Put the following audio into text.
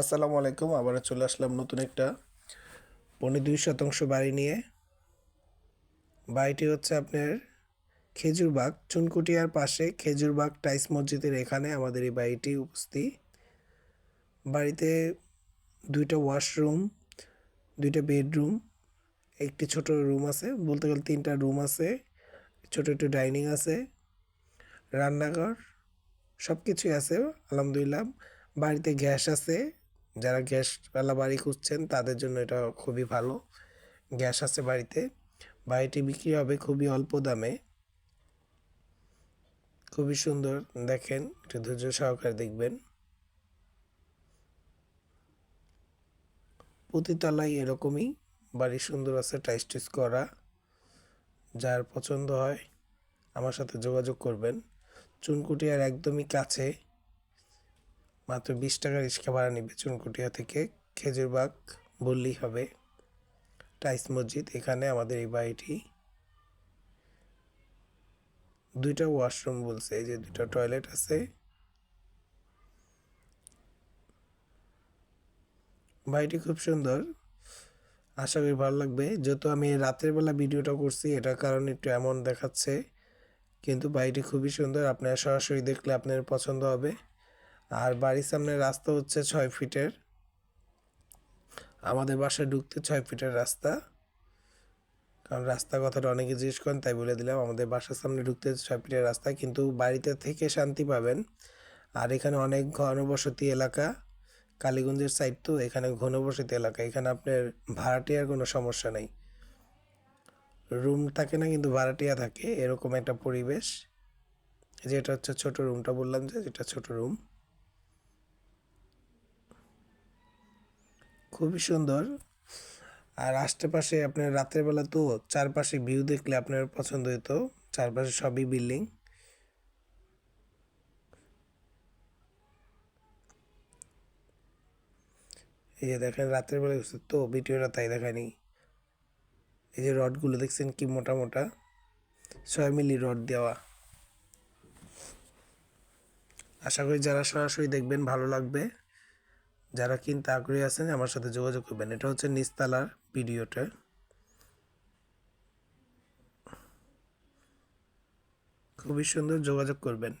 আসসালামু আলাইকুম আবার চলে আসলাম নতুন একটা পনেরো দুই শতাংশ বাড়ি নিয়ে। বাড়িটি হচ্ছে আপনার খেজুরবাগ চুনকুটিয়ার পাশে খেজুরবাগ টাইস মসজিদের এখানে আমাদের এই বাড়িটি উপস্থিত। বাড়িতে দুইটা ওয়াশরুম, দুইটা বেডরুম, একটি ছোট রুম আছে, বলতে গেলে তিনটা রুম আছে, ছোট একটু ডাইনিং আছে, রান্নাঘর সব কিছুই আছে, আলহামদুলিল্লাহ। বাড়িতে গ্যাস আছে যারা গ্যাসওয়ালা বাড়ি খুঁজছেন, তাদের জন্য এটা খুবই ভালো। গ্যাস আছে বাড়িতে। বাড়িটি বিক্রি হবে খুবই অল্প দামে। খুবই সুন্দর। দেখেন, একটু ধৈর্য সহকারে দেখবেন। প্রতিতলায় এরকমই বাড়ি সুন্দর আছে টাইস টাইস করা। যার পছন্দ হয়, আমার সাথে যোগাযোগ করবেন। চুনকুটিয়ার একদমই কাছে। মাত্র বিশ টাকা রিক্সা ভাড়া নেবে চুনকুটিয়া থেকে। খেজুরবাগ বললেই হবে। টাইস মসজিদ, এখানে আমাদের এই বাড়িটি। দুইটা ওয়াশরুম বলছে, এই যে দুইটা টয়লেট আছে। বাড়িটি খুব সুন্দর। আশা করি ভালো লাগবে। যেহেতু আমি রাতের বেলা ভিডিওটা করছি, এটার কারণে একটু এমন দেখাচ্ছে। কিন্তু বাড়িটি খুবই সুন্দর। আপনারা সরাসরি দেখলে আপনার পছন্দ হবে। আর বাড়ির সামনে রাস্তা হচ্ছে ছয় ফিটের। আমাদের বাসায় ঢুকতে ছয় ফিটের রাস্তা। কারণ রাস্তা কথাটা অনেকে জিজ্ঞেস করেন, তাই বলে দিলাম, আমাদের বাসার সামনে ঢুকতে ছয় ফিটের রাস্তা, কিন্তু বাড়িতে থেকে শান্তি পাবেন। আর এখানে অনেক ঘনবসতি এলাকা, কালীগঞ্জের সাইড তো, এখানে ঘনবসতি এলাকা, এখানে আপনার ভাড়াটিয়ার কোনো সমস্যা নেই। রুম থাকে না, কিন্তু ভাড়াটিয়া থাকে, এরকম একটা পরিবেশ। যেটা হচ্ছে ছোট রুমটা বললাম যে, যেটা ছোট রুম খুবই সুন্দর। আর আশেপাশে আপনার রাতের বেলা তো চারপাশে ভিউ দেখলে আপনার পছন্দ হতো চারপাশে সবই বিল্ডিং এই যে দেখেন রাতের বেলা তো, ভিডিওটা তাই দেখায়নি। এই যে রডগুলো দেখছেন কি মোটা মোটা? ছয় মিলি রড দেওয়া। আশা করি যারা সরাসরি দেখবেন ভালো লাগবে। যারা কিনতে আগ্রহী আছেন, আমার সাথে যোগাযোগ করবেন। এটা হচ্ছে নিস্তালার ভিডিওটা। খুবই সুন্দর যোগাযোগ করবেন।